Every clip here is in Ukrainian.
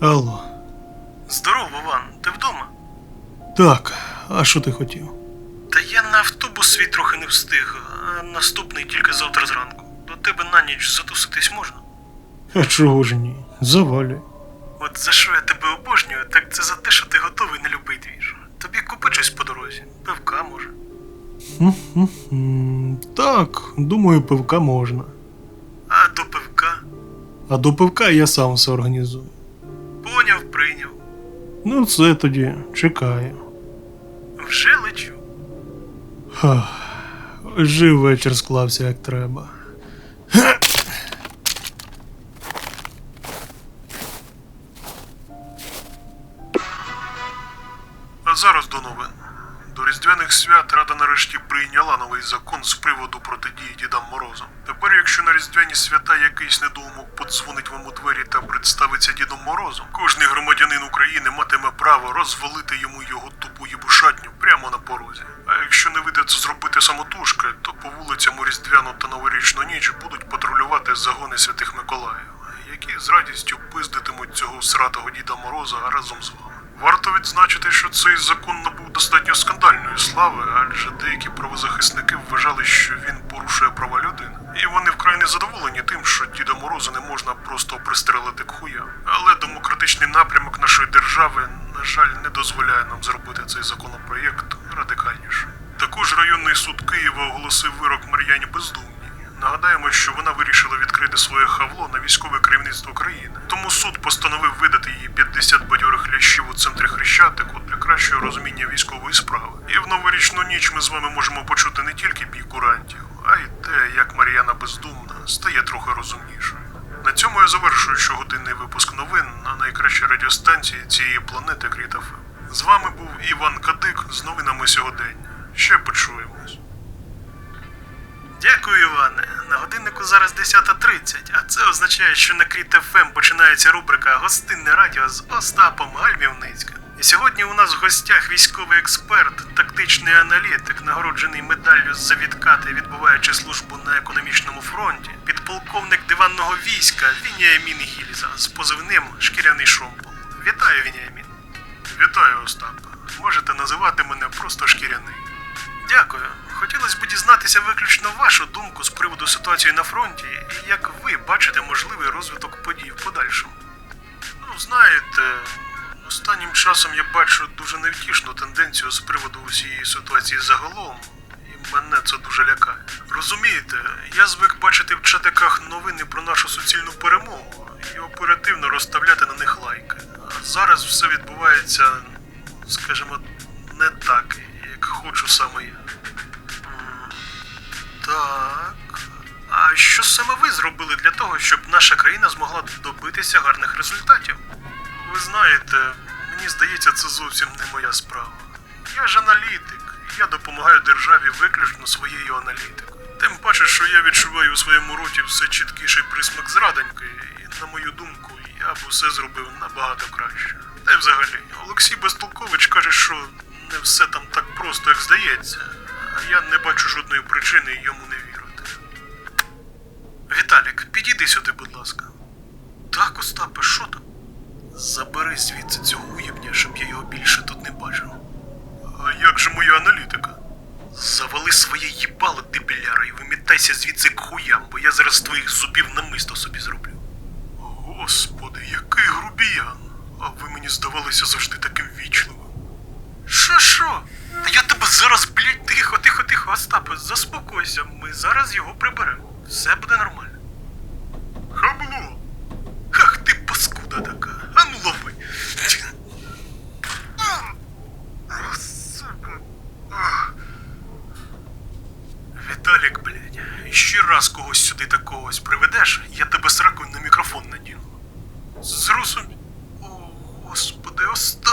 Алло. Здорово, Ван, ти вдома? Так, а що ти хотів? Трохи не встиг, а наступний тільки завтра зранку. До тебе на ніч затуситись можна? А чого ж ні? Завалюй. От за що я тебе обожнюю, так це за те, що ти готовий не любити двіж. Тобі купи щось по дорозі, пивка може. Так, думаю, пивка можна. А до пивка А до пивка я сам все організую. поняв, прийняв. Ну, це тоді чекаю. Вже лечу. Ха, жив вечір склався як треба. А зараз до новин. До Різдвяних свят Рада нарешті прийняла новий закон з приводу протидії Дідам Морозам. Тепер, якщо на Різдвяні свята якийсь недоумок подзвонить вам у двері та представиться Дідом Морозом, кожний громадянин України матиме право розвалити йому його тупу їбушатню прямо на порозі. Якщо не вийде це зробити самотужки, то по вулицям у Різдвяну та Новорічну ніч будуть патрулювати загони святих Миколаїв, які з радістю пиздитимуть цього сратого Діда Мороза разом з вами. Варто відзначити, що цей закон набув достатньо скандальної слави, адже деякі правозахисники вважали, що він порушує права людини. І вони вкрай незадоволені тим, що Діда Мороза не можна просто пристрелити к хуя. Але демократичний напрямок нашої держави, на жаль, не дозволяє нам зробити цей законопроєкт радикальніше. Також районний суд Києва оголосив вирок Мар'яні Бездумній. Нагадаємо, що вона вирішила відкрити своє хавло на військове керівництво країни. Тому суд постановив видати їй 50 бадьорих лящів у центрі Хрещатику для кращого розуміння військової справи. І в новорічну ніч ми з вами можемо почути не тільки бій курантів, а й те, як Мар'яна Бездумна стає трохи розумнішою. На цьому я завершую щогодинний випуск новин на найкращій радіостанції цієї планети Крітафе. З вами був Іван Кадик з новинами сьогодення. Ще почуємось. Дякую, Іване. На годиннику зараз 10.30, а це означає, що на Кріт ФМ починається рубрика Гостинне радіо з Остапом Гальмівницьким. І сьогодні у нас в гостях військовий експерт, тактичний аналітик, нагороджений медаллю за відкати, відбуваючи службу на економічному фронті, підполковник диванного війська Вініамін Гільза з позивним Шкіряний Шомпол. Вітаю, Вініамін. Вітаю, Остап. Можете називати мене просто шкіряний. Дякую. Хотілося б дізнатися виключно вашу думку з приводу ситуації на фронті і як ви бачите можливий розвиток подій в подальшому. Ну, знаєте, останнім часом я бачу дуже невтішну тенденцію з приводу усієї ситуації загалом, і мене це дуже лякає. Розумієте, я звик бачити в чатиках новини про нашу суцільну перемогу і оперативно розставляти на них лайки. А зараз все відбувається, скажімо, не так, хочу саме я. Так. А що саме ви зробили для того, щоб наша країна змогла добитися гарних результатів? Ви знаєте, мені здається, це зовсім не моя справа. Я ж аналітик, і я допомагаю державі виключно своєю аналітикою. Тим паче, що я відчуваю у своєму роті все чіткіший присмак зрадоньки, і на мою думку, я б усе зробив набагато краще. Та й взагалі, Олексій Безтолкович каже, що не все там так просто, як здається, а я не бачу жодної причини йому не вірити. Віталік, підійди сюди, будь ласка. Так, Остапе, що там? Забери звідси цього уєбня, щоб я його більше тут не бачив. А як же моя аналітика? Завали своє їбало, дебіляра, і вимітайся звідси к хуям, бо я зараз твоїх зубів намисто собі зроблю. Господи, який грубіян! А ви мені здавалися завжди таким вічливим. Що, що? Та я тебе зараз, блядь, тихо, тихо, тихо, Остапе, заспокойся, ми зараз його приберемо. Все буде нормально. Хабло! Ах ти паскуда така. А ну лови. Віталік, блядь, ще раз когось сюди такогось приведеш, я тебе сраку на мікрофон надіну. Зрозумів. О, господи, Остапе,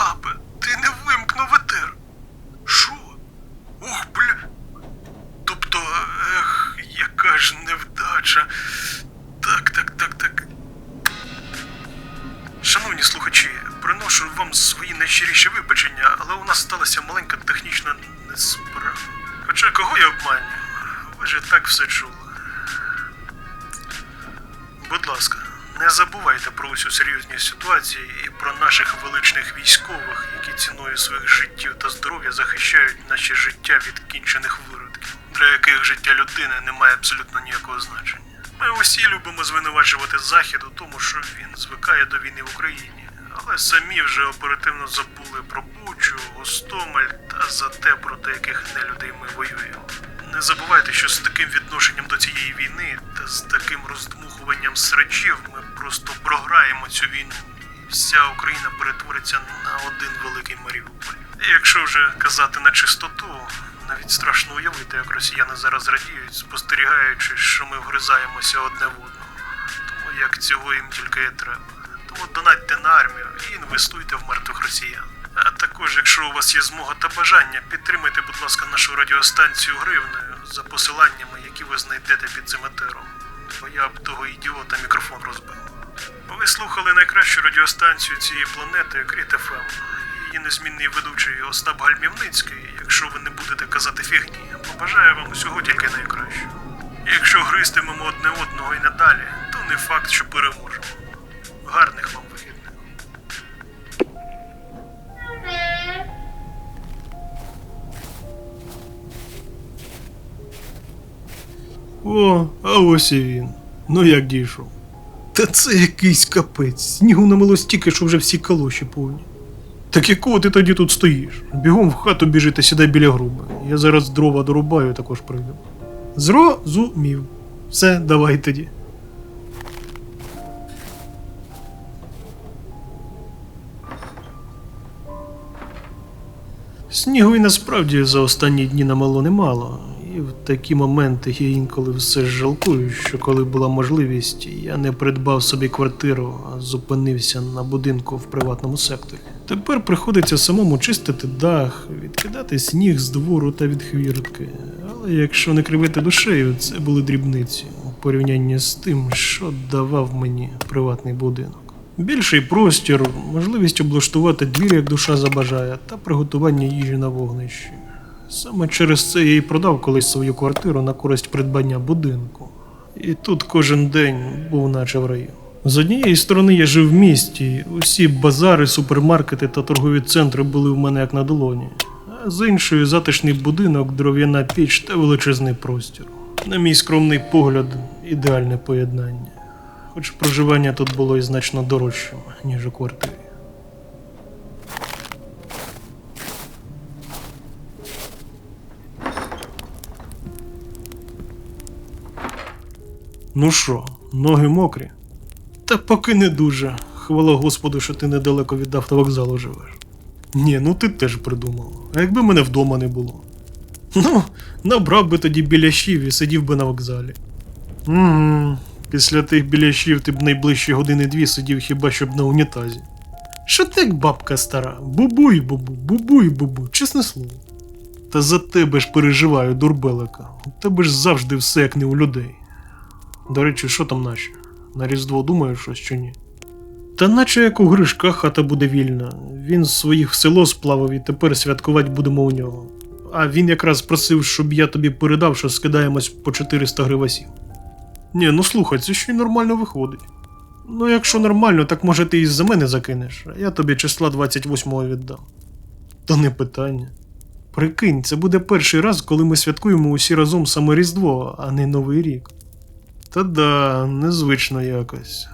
величних військових, які ціною своїх життів та здоров'я захищають наші життя від кінчених виродків, для яких життя людини не має абсолютно ніякого значення. Ми усі любимо звинувачувати Захід у тому, що він звикає до війни в Україні, але самі вже оперативно забули про Бучу, Гостомель та за те, проти яких нелюдей ми воюємо. Не забувайте, що з таким відношенням до цієї війни та з таким роздмухуванням срачів ми просто програємо цю війну, вся Україна перетвориться на один великий Маріуполь. І якщо вже казати на чистоту, навіть страшно уявити, як росіяни зараз радіють, спостерігаючи, що ми вгризаємося одне в одного. Тому як цього їм тільки і треба. Тому донатьте на армію і інвестуйте в мертвих росіян. А також, якщо у вас є змога та бажання, підтримайте, будь ласка, нашу радіостанцію гривнею за посиланнями, які ви знайдете під цим етером. Бо я б того ідіота мікрофон розбив. Ви слухали найкращу радіостанцію цієї планети Кріт ФМ. Її незмінний ведучий Остап Гальмівницький. Якщо ви не будете казати фігні, побажаю вам усього тільки найкращого. Якщо гристимемо одне одного і надалі, то не факт, що переможемо. Гарних вам вихідних. О, а ось і він. Ну як дійшов. Та це якийсь капець. Снігу намило стільки, що вже всі калоші повні. Так якого ти тоді тут стоїш? Бігом в хату біжи та сідай біля груби. Я зараз дрова дорубаю, також прийду. Зрозумів. Все, давай тоді. Снігу і насправді за останні дні намало немало, і в такі моменти я інколи все жалкую, що коли була можливість, я не придбав собі квартиру, а зупинився на будинку в приватному секторі. Тепер приходиться самому чистити дах, відкидати сніг з двору та від хвіртки. Але якщо не кривити душею, це були дрібниці у порівнянні з тим, що давав мені приватний будинок. Більший простір, можливість облаштувати двір, як душа забажає, та приготування їжі на вогнищі. Саме через це я і продав колись свою квартиру на користь придбання будинку. І тут кожен день був наче в раю. З однієї сторони я жив в місті, усі базари, супермаркети та торгові центри були в мене як на долоні. А з іншої затишний будинок, дров'яна піч та величезний простір. На мій скромний погляд, ідеальне поєднання. Хоч проживання тут було і значно дорожчим, ніж у квартирі. Ну що, ноги мокрі? Та поки не дуже. Хвала Господу, що ти недалеко від автовокзалу живеш. Ні, ну ти теж придумав. А якби мене вдома не було. Ну, набрав би тоді біляшів і сидів би на вокзалі. Угу. Після тих біляшів ти б найближчі години дві сидів хіба щоб на унітазі. Що ти як бабка стара? Бубуй, бубу, бубуй, бубу, чесне слово. Та за тебе ж переживаю, дурбелика. У тебе ж завжди все як не у людей. До речі, що там наші? На Різдво думаєш щось чи ні? Та наче як у Гришка хата буде вільна. Він своїх в село сплавив і тепер святкувати будемо у нього. А він якраз просив, щоб я тобі передав, що скидаємось по 400 гривасів. Ні, ну слухай, це ще й нормально виходить. Ну, якщо нормально, так може ти і за мене закинеш, а я тобі числа 28-го віддам. Та не питання. Прикинь, це буде перший раз, коли ми святкуємо усі разом саме Різдво, а не Новий рік. Та да, незвично якось.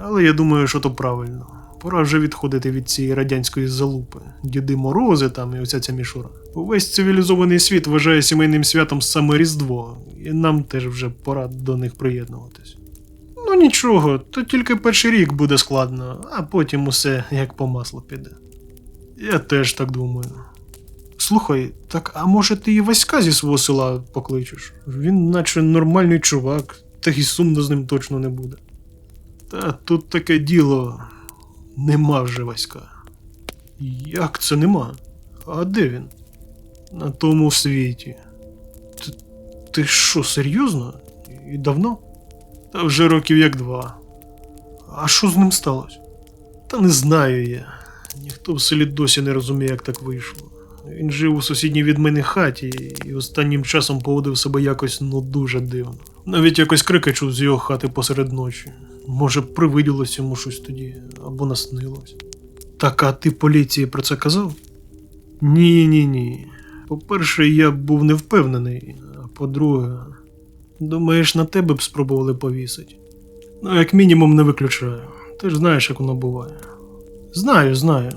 Але я думаю, що то правильно. Пора вже відходити від цієї радянської залупи. Діди Морози там і оця ця мішура. Увесь цивілізований світ вважає сімейним святом саме Різдво, і нам теж вже пора до них приєднуватись. Ну нічого, то тільки перший рік буде складно, а потім усе як по маслу піде. Я теж так думаю. Слухай, так а може ти і Васька зі свого села покличеш? Він наче нормальний чувак, та й сумно з ним точно не буде. Та тут таке діло. Нема вже Васька. Як це нема? А де він? На тому світі. Ти, ти що, серйозно? І давно? Та вже років як два. А що з ним сталося? Та не знаю я. Ніхто в селі досі не розуміє, як так вийшло. Він жив у сусідній від мене хаті і останнім часом поводив себе якось ну дуже дивно. Навіть якось крики чув з його хати посеред ночі. Може, привиділось йому щось тоді, або наснилось. Так, а ти поліції про це казав? Ні, ні, ні. По-перше, я був не впевнений, а по-друге, думаєш, на тебе б спробували повісити? Ну, як мінімум, не виключаю. Ти ж знаєш, як воно буває. Знаю, знаю.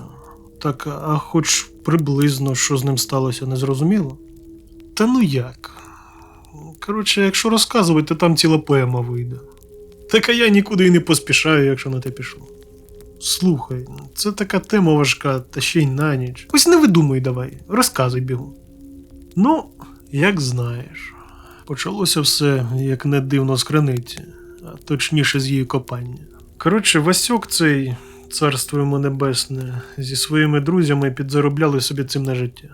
Так, а хоч приблизно, що з ним сталося, не зрозуміло? Та ну як? Коротше, якщо розказувати, то там ціла поема вийде. Так а я нікуди і не поспішаю, якщо на те пішло. Слухай, це така тема важка, та ще й на ніч. Ось не видумуй давай, розказуй бігу. Ну, як знаєш, почалося все, як не дивно з криниці, а точніше з її копання. Коротше, Васьок цей, царство йому небесне, зі своїми друзями підзаробляли собі цим на життя.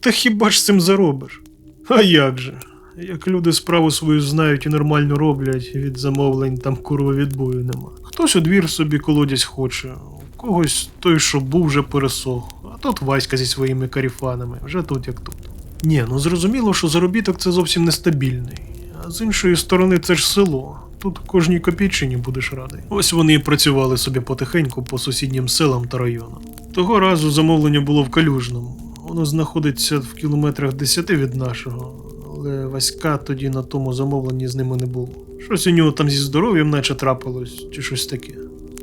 Та хіба ж цим заробиш? А як же? Як люди справу свою знають і нормально роблять, від замовлень там курва відбою нема. Хтось у двір собі колодязь хоче, у когось той, що був, вже пересох, а тут Васька зі своїми каріфанами, вже тут як тут. Ні, ну зрозуміло, що заробіток це зовсім нестабільний. А з іншої сторони, це ж село. Тут кожній копійчині будеш радий. Ось вони і працювали собі потихеньку по сусіднім селам та районам. Того разу замовлення було в Калюжному. Воно знаходиться в кілометрах 10 від нашого, але Васька тоді на тому замовленні з ними не було. Щось у нього там зі здоров'ям наче трапилось, чи щось таке.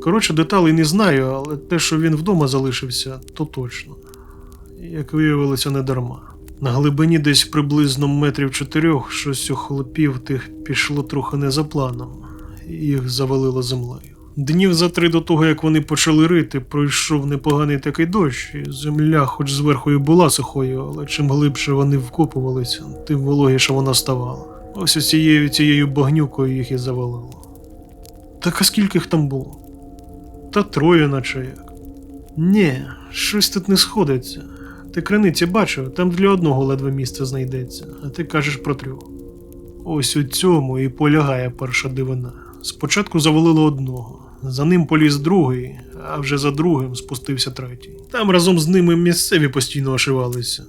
Коротше, деталей не знаю, але те, що він вдома залишився, то точно. Як виявилося, не дарма. На глибині десь приблизно метрів чотирьох щось у хлопів тих пішло трохи не за планом, їх завалило землею. Днів за три до того, як вони почали рити, пройшов непоганий такий дощ, і земля, хоч зверху і була сухою, але чим глибше вони вкопувалися, тим вологіше вона ставала. Ось усією цією багнюкою їх і завалило. Так а скільки їх там було? Та троє, наче як. Ні, щось тут не сходиться. Ти криниці бачив, там для одного ледве місце знайдеться, а ти кажеш про трьох. Ось у цьому і полягає перша дивина. Спочатку завалило одного, за ним поліз другий, а вже за другим спустився третій. Там разом з ними місцеві постійно ошивалися.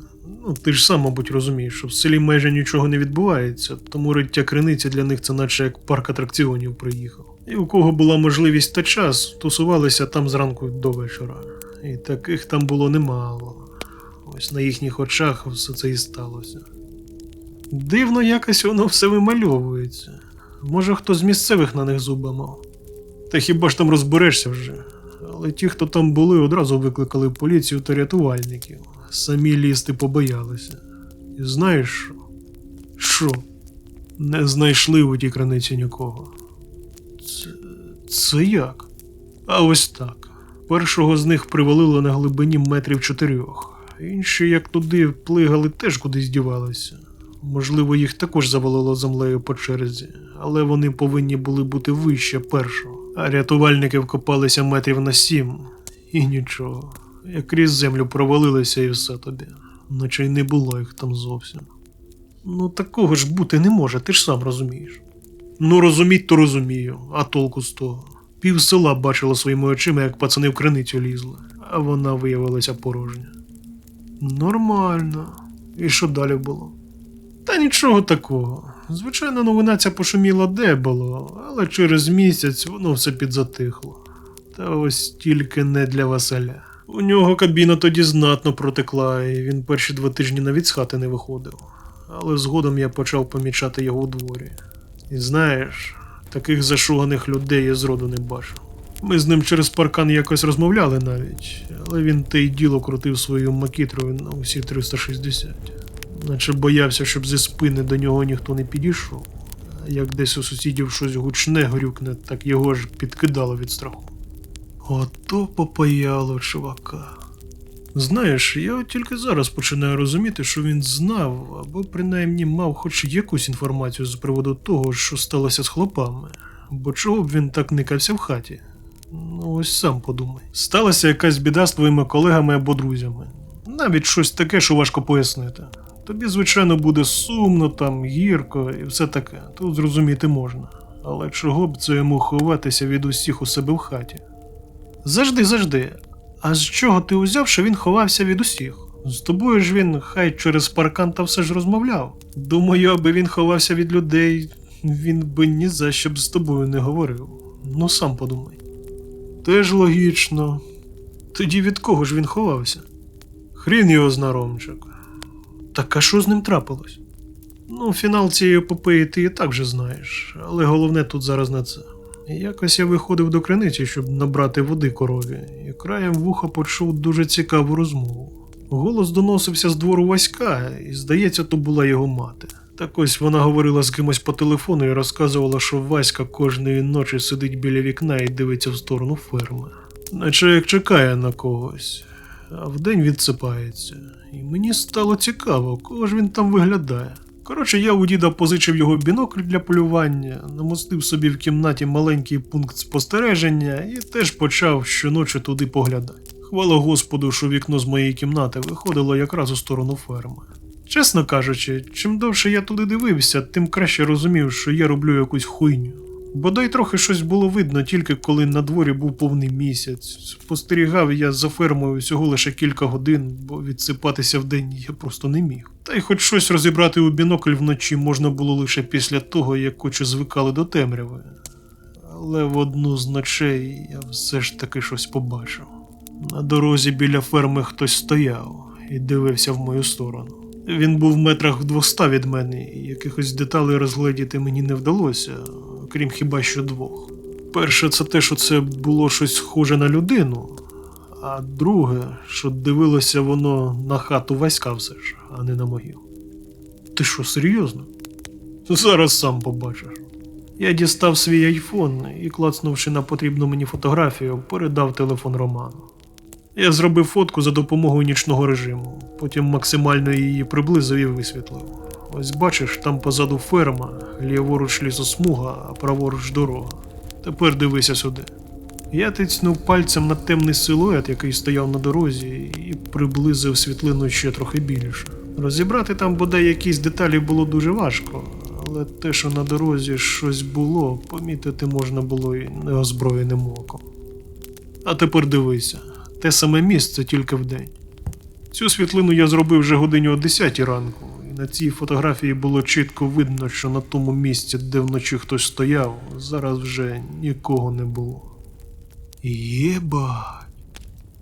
Ну, ти ж сам, мабуть, розумієш, що в селі майже нічого не відбувається, тому риття криниці для них це наче як парк атракціонів приїхав. І у кого була можливість та час, тусувалися там зранку до вечора. І таких там було немало. Ось на їхніх очах все це і сталося. Дивно якось воно все вимальовується. Може, хто з місцевих на них зуба мав. Та хіба ж там розберешся вже? Але ті, хто там були, одразу викликали поліцію та рятувальників. Самі лізти побоялися. І знаєш що? Що? Не знайшли у тій краниці нікого. Це, це як? А ось так. Першого з них привалило на глибині метрів чотирьох. Інші, як туди плигали, теж кудись дівалися. Можливо, їх також завалило землею по черзі, але вони повинні були бути вище першого. А рятувальники вкопалися метрів на сім, і нічого. Як крізь землю провалилися і все тобі, наче й не було їх там зовсім. Ну такого ж бути не може, ти ж сам розумієш. Ну розуміть, то розумію, а толку з того. Пів села бачило своїми очима, як пацани в криницю лізли, а вона виявилася порожня. Нормально. І що далі було? Та нічого такого. Звичайно, новина ця пошуміла де було, але через місяць воно все підзатихло. Та ось тільки не для Василя. У нього кабіна тоді знатно протекла, і він перші два тижні навіть з хати не виходив. Але згодом я почав помічати його у дворі. І знаєш, таких зашуганих людей я зроду не бачив. Ми з ним через паркан якось розмовляли навіть, але він те й діло крутив своєю макітрою на усі 360. Наче боявся, щоб зі спини до нього ніхто не підійшов. Як десь у сусідів щось гучне грюкне, так його ж підкидало від страху. Ото попаяло чувака. Знаєш, я от тільки зараз починаю розуміти, що він знав, або принаймні мав хоч якусь інформацію з приводу того, що сталося з хлопами. Бо чого б він так никався в хаті? Ну, ось сам подумай. Сталася якась біда з твоїми колегами або друзями. Навіть щось таке, що важко пояснити. Тобі, звичайно, буде сумно, там, гірко і все таке. Тут зрозуміти можна. Але чого б це йому ховатися від усіх у себе в хаті? Завжди, завжди. А з чого ти узяв, що він ховався від усіх? З тобою ж він хай через паркан та все ж розмовляв. Думаю, аби він ховався від людей, він би ні за що б з тобою не говорив. Ну сам подумай. Теж логічно. Тоді від кого ж він ховався? Хрін його зна, Ромчик. Так а що з ним трапилось? Ну, фінал цієї епопеї ти і так вже знаєш, але головне тут зараз не це. Якось я виходив до криниці, щоб набрати води корові, і краєм вуха почув дуже цікаву розмову. Голос доносився з двору Васька, і здається, то була його мати. Так ось вона говорила з кимось по телефону і розказувала, що Васька кожної ночі сидить біля вікна і дивиться в сторону ферми, наче як чекає на когось, а вдень відсипається. І мені стало цікаво, кого ж він там виглядає. Коротше, я у діда позичив його бінокль для полювання, намостив собі в кімнаті маленький пункт спостереження і теж почав щоночі туди поглядати. Хвала Господу, що вікно з моєї кімнати виходило якраз у сторону ферми. Чесно кажучи, чим довше я туди дивився, тим краще розумів, що я роблю якусь хуйню. Бодай трохи щось було видно тільки коли на дворі був повний місяць. Спостерігав я за фермою всього лише кілька годин, бо відсипатися вдень я просто не міг. Та й хоч щось розібрати у бінокль вночі можна було лише після того, як очі звикали до темряви. Але в одну з ночей я все ж таки щось побачив. На дорозі біля ферми хтось стояв і дивився в мою сторону. Він був в метрах в двоста від мене, і якихось деталей розгледіти мені не вдалося, крім хіба що двох. Перше, це те, що це було щось схоже на людину, а друге, що дивилося воно на хату Васька все ж, а не на мою. Ти що, серйозно? Зараз сам побачиш. Я дістав свій айфон і, клацнувши на потрібну мені фотографію, передав телефон Роману. Я зробив фотку за допомогою нічного режиму, потім максимально її приблизив і висвітлив. Ось бачиш, там позаду ферма, ліворуч лісосмуга, а праворуч дорога. Тепер дивися сюди. Я тицнув пальцем на темний силует, який стояв на дорозі, і приблизив світлину ще трохи більше. Розібрати там бодай якісь деталі було дуже важко, але те, що на дорозі щось було, помітити можна було і неозброєним оком. А тепер дивися, те саме місце тільки вдень. Цю світлину я зробив вже годині о 10 ранку, на цій фотографії було чітко видно, що на тому місці, де вночі хтось стояв, зараз вже нікого не було. Єбать.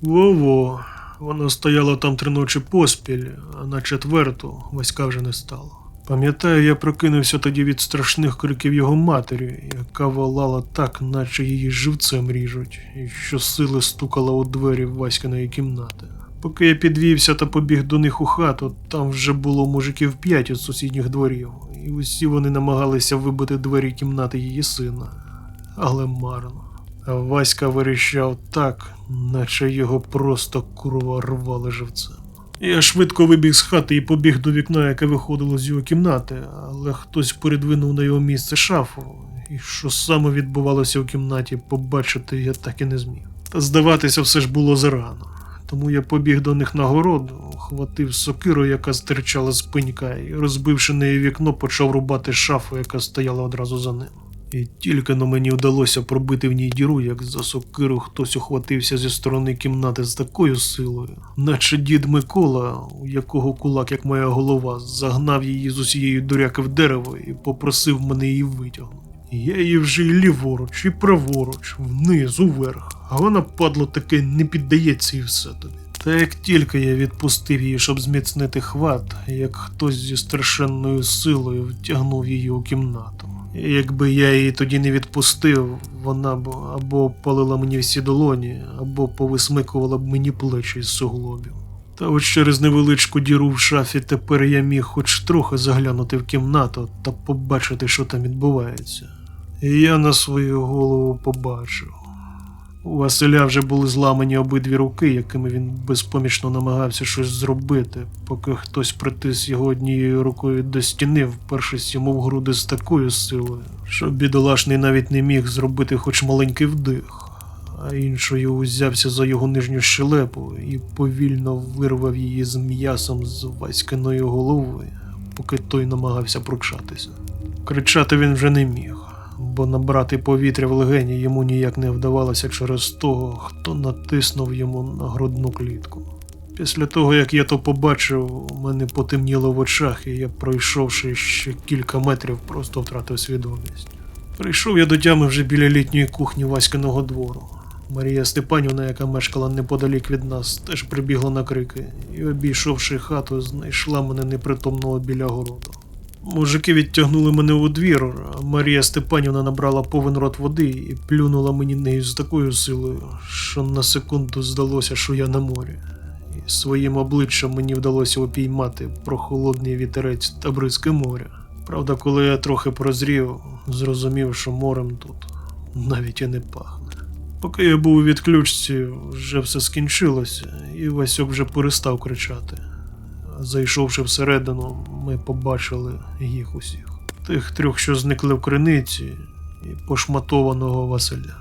Во-во, вона стояла там три ночі поспіль, а на четверту Васька вже не стало. Пам'ятаю, я прокинувся тоді від страшних криків його матері, яка волала так, наче її живцем ріжуть, і що сили стукала у двері Васькиної кімнати. Поки я підвівся та побіг до них у хату, там вже було мужиків п'ять із сусідніх дворів, і усі вони намагалися вибити двері кімнати її сина. Але марно. Васька верещав так, наче його просто курва рвали живцем. Я швидко вибіг з хати і побіг до вікна, яке виходило з його кімнати, але хтось передвинув на його місце шафу, і що саме відбувалося в кімнаті, побачити я так і не зміг. Та здаватися все ж було зарано. Тому я побіг до них на городу, хватив сокиру, яка стирчала з пенька, і, розбивши неї вікно, почав рубати шафу, яка стояла одразу за ним. І тільки но мені вдалося пробити в ній діру, як за сокиру хтось ухватився зі сторони кімнати з такою силою, наче дід Микола, у якого кулак, як моя голова, загнав її з усієї дуряки в дерево і попросив мене її витягнути. Я її вже і ліворуч, і праворуч, вниз, уверх, а вона, падло, таки не піддається і все тобі. Та як тільки я відпустив її, щоб зміцнити хват, як хтось зі страшенною силою втягнув її у кімнату. Якби я її тоді не відпустив, вона б або палила мені всі долоні, або повисмикувала б мені плечі з суглобів. Та от через невеличку діру в шафі тепер я міг хоч трохи заглянути в кімнату та побачити, що там відбувається. І я на свою голову побачив. У Василя вже були зламані обидві руки, якими він безпомічно намагався щось зробити, поки хтось притис його однією рукою до стіни, впершись йому в груди з такою силою, що бідолашний навіть не міг зробити хоч маленький вдих, а іншою узявся за його нижню щелепу і повільно вирвав її з м'ясом з Васькиної голови, поки той намагався прокшатися. Кричати він вже не міг бо набрати повітря в легені йому ніяк не вдавалося через того, хто натиснув йому на грудну клітку. Після того, як я то побачив, у мене потемніло в очах, і я, пройшовши ще кілька метрів, просто втратив свідомість. Прийшов я до тями вже біля літньої кухні Васькиного двору. Марія Степанівна, яка мешкала неподалік від нас, теж прибігла на крики і, обійшовши хату, знайшла мене непритомного біля городу. Мужики відтягнули мене у двір, Марія Степанівна набрала повен рот води і плюнула мені нею з такою силою, що на секунду здалося, що я на морі. І своїм обличчям мені вдалося опіймати прохолодний вітерець та бризки моря. Правда, коли я трохи прозрів, зрозумів, що морем тут навіть і не пахне. Поки я був у відключці, вже все скінчилося, і Васьок вже перестав кричати. Зайшовши всередину, ми побачили їх усіх. Тих трьох, що зникли в криниці, і пошматованого Василя.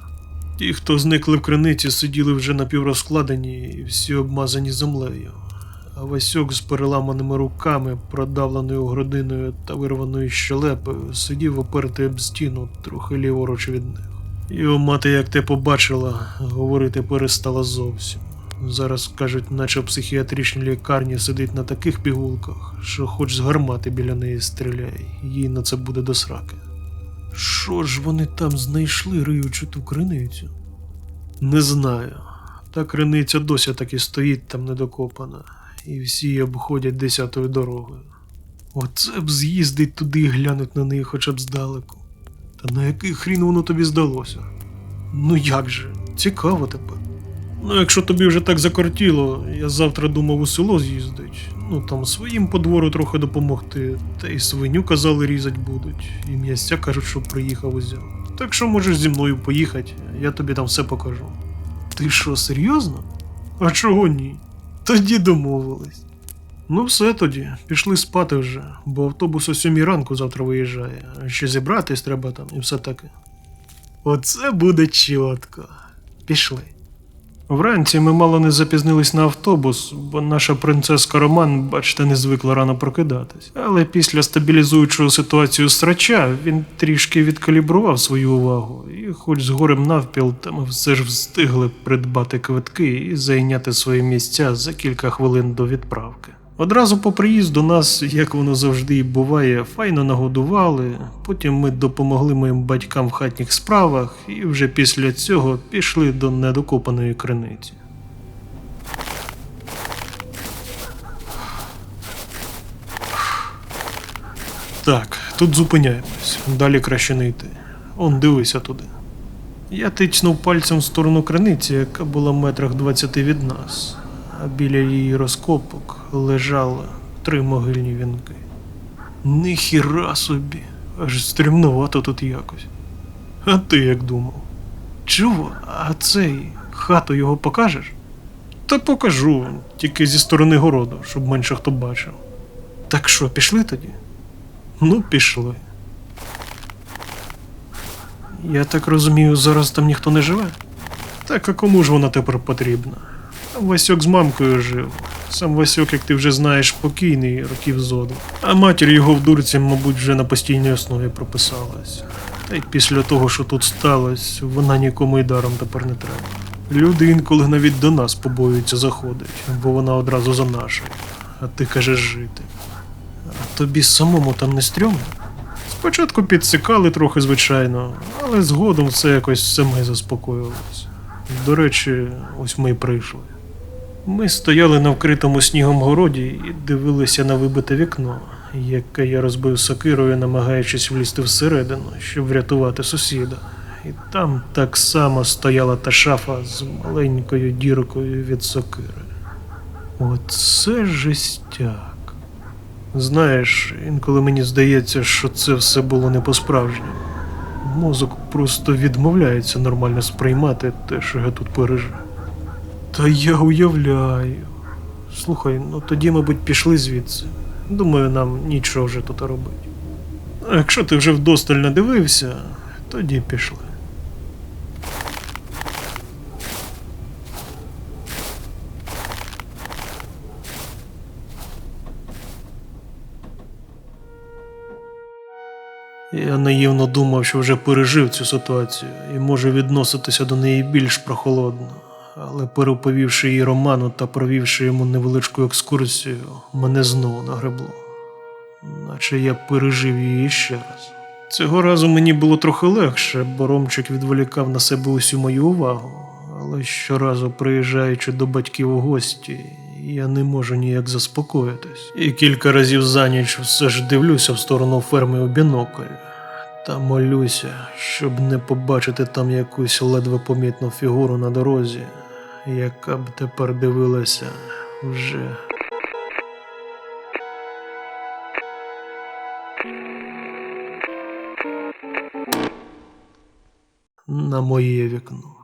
Ті, хто зникли в криниці, сиділи вже напіврозкладені і всі обмазані землею. А Васьок з переламаними руками, продавленою грудиною та вирваною щелепою, сидів опертий об стіну трохи ліворуч від них. Його мати, як те побачила, говорити перестала зовсім. Зараз, кажуть, наче в психіатричній лікарні сидить на таких пігулках, що хоч з гармати біля неї стріляй, їй на це буде до сраки. Що ж вони там знайшли, риючи ту криницю? Не знаю. Та криниця досі так і стоїть там недокопана, і всі обходять десятою дорогою. Оце б з'їздить туди і глянуть на неї хоча б здалеку. Та на який хрін воно тобі здалося? Ну як же, цікаво тепер. Ну, якщо тобі вже так закортіло, я завтра думав у село з'їздить. Ну там своїм по двору трохи допомогти, та й свиню казали різать будуть, і м'ясця кажуть, що приїхав узяв. Так що можеш зі мною поїхати, я тобі там все покажу. Ти що, серйозно? А чого ні? Тоді домовились. Ну, все тоді, пішли спати вже, бо автобус о сьомій ранку завтра виїжджає, ще зібратись треба там і все таке. Оце буде чітко. Пішли. Вранці ми мало не запізнились на автобус, бо наша принцеска Роман, бачите, не звикла рано прокидатись. Але після стабілізуючого ситуацію срача він трішки відкалібрував свою увагу, і хоч з горем навпіл, та ми все ж встигли придбати квитки і зайняти свої місця за кілька хвилин до відправки. Одразу по приїзду нас, як воно завжди і буває, файно нагодували. Потім ми допомогли моїм батькам в хатніх справах, і вже після цього пішли до недокопаної криниці. Так, тут зупиняємось, далі краще не йти. Он дивися туди. Я тичнув пальцем в сторону криниці, яка була метрах 20 від нас, а біля її розкопок лежали три могильні вінки. Ніхіра собі, аж стрімнувато тут якось. А ти як думав? Чого? А цей хату його покажеш? Та покажу, тільки зі сторони городу, щоб менше хто бачив. Так що, пішли тоді? Ну, пішли. Я так розумію, зараз там ніхто не живе? Так а кому ж вона тепер потрібна? Васьок з мамкою жив. Сам Васьок, як ти вже знаєш, покійний років зоду. А матір його в дурці, мабуть, вже на постійній основі прописалась. Та й після того, що тут сталося, вона нікому й даром тепер не треба. Люди інколи навіть до нас побоюються заходить, бо вона одразу за нашою. А ти кажеш жити. А тобі самому там не стрьомно? Спочатку підсикали трохи, звичайно, але згодом все якось саме заспокоїлось. До речі, ось ми й прийшли. Ми стояли на вкритому снігом городі і дивилися на вибите вікно, яке я розбив сокирою, намагаючись влізти всередину, щоб врятувати сусіда. І там так само стояла та шафа з маленькою діркою від сокири. Оце жестяк. Знаєш, інколи мені здається, що це все було не по-справжньому. Мозок просто відмовляється нормально сприймати те, що я тут пережив. Та я уявляю. Слухай, ну тоді, мабуть, пішли звідси. Думаю, нам нічого вже тут робити. Якщо ти вже вдосталь надивився, тоді пішли. Я наївно думав, що вже пережив цю ситуацію і можу відноситися до неї більш прохолодно. Але переповівши їй роману та провівши йому невеличку екскурсію, мене знову нагребло. Наче я пережив її ще раз. Цього разу мені було трохи легше, бо Ромчик відволікав на себе усю мою увагу, але щоразу приїжджаючи до батьків у гості, я не можу ніяк заспокоїтись. І кілька разів за ніч все ж дивлюся в сторону ферми у бінокль та молюся, щоб не побачити там якусь ледве помітну фігуру на дорозі, яка б тепер дивилася вже. На моє вікно.